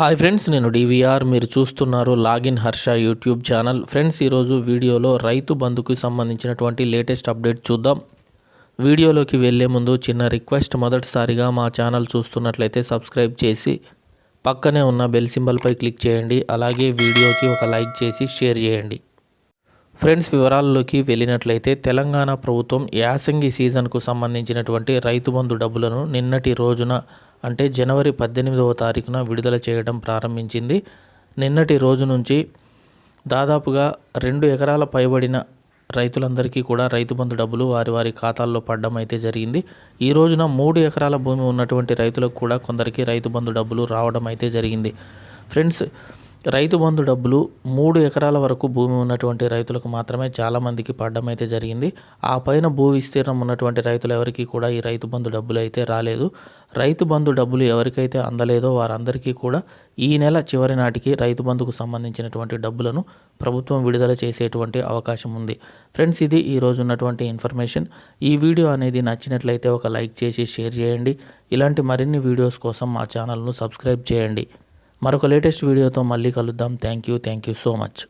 Hi friends నేను DVR మీరు చూస్తున్నారు login Harsha YouTube channel friends ఈరోజు వీడియోలో రైతు బంధుకు సంబంధించినటువంటి లేటెస్ట్ అప్డేట్ చూద్దాం. వీడియోలోకి వెళ్ళే ముందు చిన్న రిక్వెస్ట్ మొదటిసారిగా మా ఛానల్ చూస్తున్నట్లయితే సబ్స్క్రైబ్ చేసి పక్కనే ఉన్న బెల్ సింబల్పై క్లిక్ చేయండి. అలాగే వీడియోకి ఒక లైక్ చేసి షేర్ చేయండి. ఫ్రెండ్స్ వివరాల్లోకి వెళ్ళినట్లయితే తెలంగాణ ప్రభుత్వం యాసంగి సీజన్కు సంబంధించినటువంటి రైతు బంధు డబ్బులను నిన్నటి రోజున అంటే జనవరి పద్దెనిమిదవ తారీఖున విడుదల చేయడం ప్రారంభించింది. నిన్నటి రోజు నుంచి దాదాపుగా రెండు ఎకరాల పైబడిన రైతులందరికీ కూడా రైతు బంధు డబ్బులు వారి వారి ఖాతాల్లో పడడం అయితే జరిగింది. ఈ రోజున మూడు ఎకరాల భూమి ఉన్నటువంటి రైతులకు కూడా కొందరికి రైతు బంధు డబ్బులు రావడం అయితే జరిగింది. ఫ్రెండ్స్ రైతు బంధు డబ్బులు మూడు ఎకరాల వరకు భూమి ఉన్నటువంటి రైతులకు మాత్రమే చాలామందికి పడడం అయితే జరిగింది. ఆ పైన భూ విస్తీర్ణం ఉన్నటువంటి రైతులు ఎవరికీ కూడా ఈ రైతు బంధు డబ్బులు అయితే రాలేదు. రైతు బంధు డబ్బులు ఎవరికైతే అందలేదో వారందరికీ కూడా ఈ నెల చివరి నాటికి రైతు బంధుకు సంబంధించినటువంటి డబ్బులను ప్రభుత్వం విడుదల చేసేటువంటి అవకాశం ఉంది. ఫ్రెండ్స్ ఇది ఈరోజు ఉన్నటువంటి ఇన్ఫర్మేషన్. ఈ వీడియో అనేది నచ్చినట్లయితే ఒక లైక్ చేసి షేర్ చేయండి. ఇలాంటి మరిన్ని వీడియోస్ కోసం మా ఛానల్ను సబ్స్క్రైబ్ చేయండి. మరొక లేటెస్ట్ వీడియోతో మళ్ళీ కలుద్దాం. Thank you thank you so much